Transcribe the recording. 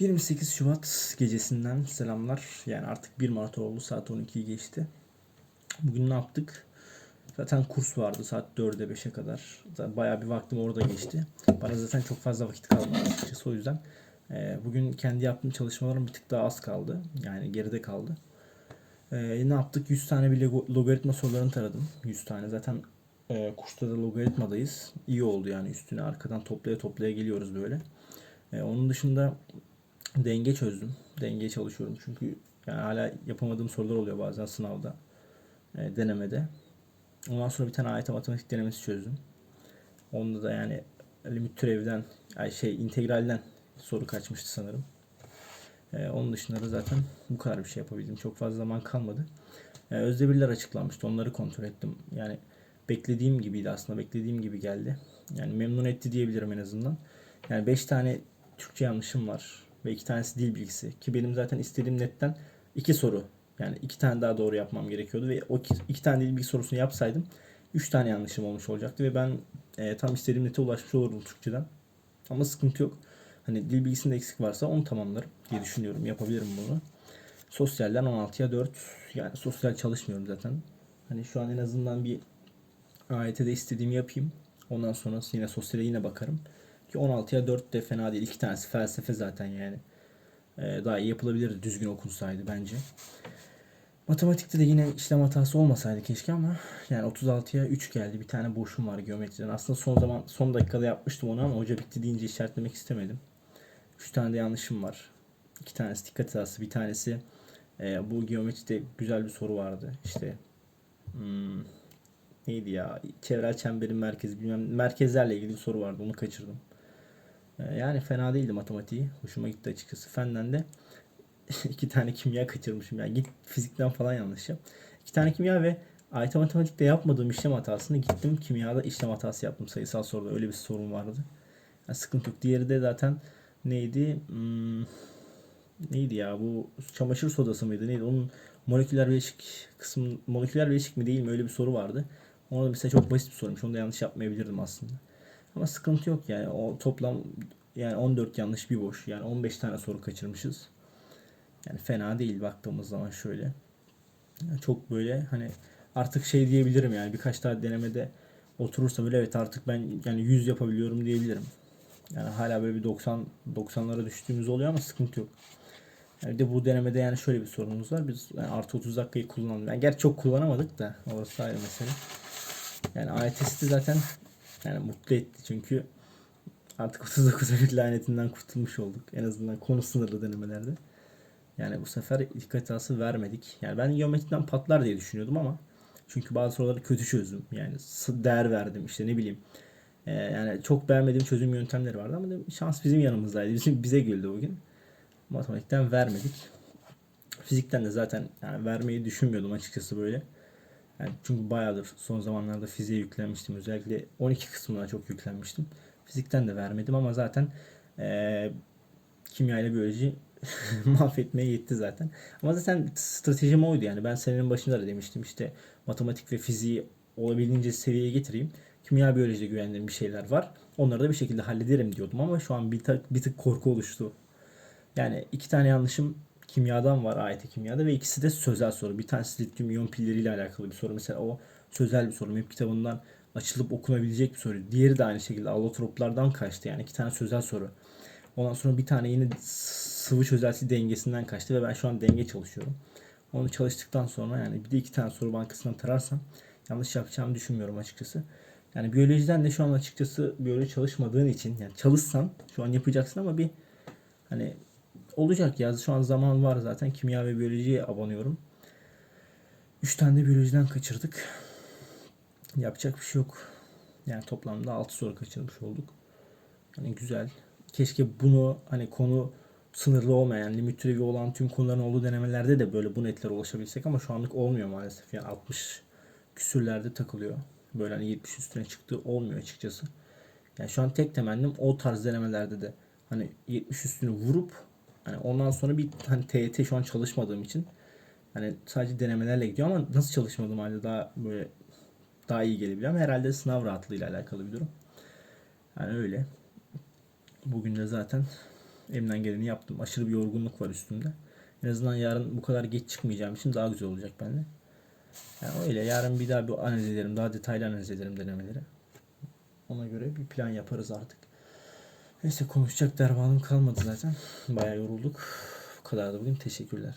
28 Şubat gecesinden selamlar. Yani artık 1 Mart oldu. Saat 12'yi geçti. Bugün ne yaptık? Zaten kurs vardı saat 4'e 5'e kadar. Zaten Bayağı bir vaktim orada geçti. Bana zaten çok fazla vakit kalmadı açıkçası. O yüzden e, bugün kendi yaptığım çalışmalarım bir tık daha az kaldı. Yani geride kaldı. E, ne yaptık? 100 tane bir logaritma sorularını taradım. 100 tane. Zaten e, kursta da logaritmadayız. İyi oldu yani üstüne arkadan toplaya toplaya geliyoruz böyle. E, onun dışında denge çözdüm. Dengeye çalışıyorum çünkü yani hala yapamadığım sorular oluyor bazen sınavda, e, denemede. Ondan sonra bir tane AYT matematik denemesi çözdüm. Onda da yani limit türevden, ay şey integralden soru kaçmıştı sanırım. E, onun dışında da zaten bu kadar bir şey yapabildim. Çok fazla zaman kalmadı. E, özdemirler açıklanmıştı. Onları kontrol ettim. Yani beklediğim gibiydi aslında. Beklediğim gibi geldi. Yani memnun etti diyebilirim en azından. Yani 5 tane Türkçe yanlışım var ve 2 tanesi dil bilgisi. Ki benim zaten istediğim netten 2 soru. Yani 2 tane daha doğru yapmam gerekiyordu ve o 2 tane dil bilgi sorusunu yapsaydım 3 tane yanlışım olmuş olacaktı ve ben e, tam istediğim nete ulaşmış olurdum Türkçeden. Ama sıkıntı yok. Hani dil bilgisinde eksik varsa onu tamamlarım diye düşünüyorum. Yapabilirim bunu. Sosyalden 16'ya 4. Yani sosyal çalışmıyorum zaten. Hani şu an en azından bir AYT'de istediğimi yapayım. Ondan sonra yine sosyale yine bakarım. Ki 16'ya 4 de fena değil. İki tanesi felsefe zaten yani. Ee, daha iyi yapılabilirdi düzgün okunsaydı bence. Matematikte de yine işlem hatası olmasaydı keşke ama yani 36'ya 3 geldi. Bir tane boşum var geometriden. Aslında son zaman son dakikada yapmıştım onu ama hoca bitti deyince işaretlemek istemedim. 3 tane de yanlışım var. İki tanesi dikkat hatası. Bir tanesi e, bu geometride güzel bir soru vardı. İşte hmm, neydi ya? Çevrel çemberin merkezi bilmem merkezlerle ilgili bir soru vardı. Onu kaçırdım. Ee, Yani fena değildi matematiği. Hoşuma gitti açıkçası. Fenden de iki tane kimya kaçırmışım. Yani git fizikten falan yanlış yap. İki tane kimya ve AYT matematikte yapmadığım işlem hatasını gittim kimyada işlem hatası yaptım sayısal soruda. Öyle bir sorun vardı. Yani sıkıntı yok. Diğeri de zaten neydi? Hmm, neydi ya bu çamaşır sodası mıydı? Neydi? Onun moleküler bileşik kısmı moleküler bileşik mi değil mi? Öyle bir soru vardı. Ona da mesela çok basit bir soruymuş. Onu da yanlış yapmayabilirdim aslında. Ama sıkıntı yok yani. O toplam yani 14 yanlış bir boş. Yani 15 tane soru kaçırmışız. Yani fena değil baktığımız zaman şöyle. Yani çok böyle hani artık şey diyebilirim yani birkaç tane denemede oturursa böyle evet artık ben yani 100 yapabiliyorum diyebilirim. Yani hala böyle bir 90 90'lara düştüğümüz oluyor ama sıkıntı yok. Yani bir de bu denemede yani şöyle bir sorunumuz var. Biz yani artı 30 dakikayı kullanalım. Yani gerçi çok kullanamadık da orası ayrı mesele. Yani AYT'si de zaten yani mutlu etti çünkü artık 39'a bir lanetinden kurtulmuş olduk. En azından konu sınırlı denemelerde. Yani bu sefer dikkat hatası vermedik. Yani ben geometriden patlar diye düşünüyordum ama çünkü bazı soruları kötü çözdüm. Yani değer verdim işte ne bileyim. Ee, yani çok beğenmediğim çözüm yöntemleri vardı ama şans bizim yanımızdaydı. Bizim bize güldü bugün. Matematikten vermedik. Fizikten de zaten yani vermeyi düşünmüyordum açıkçası böyle. Yani çünkü bayağıdır son zamanlarda fiziğe yüklenmiştim. Özellikle 12 kısmına çok yüklenmiştim. Fizikten de vermedim ama zaten eee kimya ile biyoloji mahvetmeye yetti zaten. Ama zaten stratejim oydu yani. Ben senenin başında da demiştim işte matematik ve fiziği olabildiğince seviyeye getireyim. Kimya biyolojide güvendiğim bir şeyler var. Onları da bir şekilde hallederim diyordum ama şu an bir bir tık korku oluştu. Yani iki tane yanlışım kimyadan var AYT kimyada ve ikisi de sözel soru. Bir tanesi lityum iyon pilleriyle alakalı bir soru. Mesela o sözel bir soru. MEP kitabından açılıp okunabilecek bir soru. Diğeri de aynı şekilde allotroplardan kaçtı. Yani iki tane sözel soru. Ondan sonra bir tane yine sıvı çözelti dengesinden kaçtı ve ben şu an denge çalışıyorum. Onu çalıştıktan sonra yani bir de iki tane soru bankasından tararsam yanlış yapacağımı düşünmüyorum açıkçası. Yani biyolojiden de şu an açıkçası biyoloji çalışmadığın için yani çalışsan şu an yapacaksın ama bir hani olacak ya şu an zaman var zaten kimya ve biyolojiye abanıyorum. 3 tane de biyolojiden kaçırdık. Yapacak bir şey yok. Yani toplamda 6 soru kaçırmış olduk. Hani güzel. Keşke bunu hani konu sınırlı olmayan, limit türevi olan tüm konuların olduğu denemelerde de böyle bu netlere ulaşabilsek ama şu anlık olmuyor maalesef. Yani 60 küsürlerde takılıyor. Böyle hani 70 üstüne çıktığı olmuyor açıkçası. Yani şu an tek temennim o tarz denemelerde de hani 70 üstünü vurup Hani ondan sonra bir hani TET şu an çalışmadığım için hani sadece denemelerle gidiyor ama nasıl çalışmadım halde daha böyle daha iyi gelebiliyor ama herhalde sınav rahatlığıyla alakalı bir durum. Yani öyle. Bugün de zaten elimden geleni yaptım. Aşırı bir yorgunluk var üstümde. En azından yarın bu kadar geç çıkmayacağım için daha güzel olacak bende. Yani öyle yarın bir daha bir analiz ederim. Daha detaylı analiz ederim denemeleri. Ona göre bir plan yaparız artık. Neyse konuşacak dermanım kalmadı zaten. Bayağı yorulduk. Bu kadardı bugün. Teşekkürler.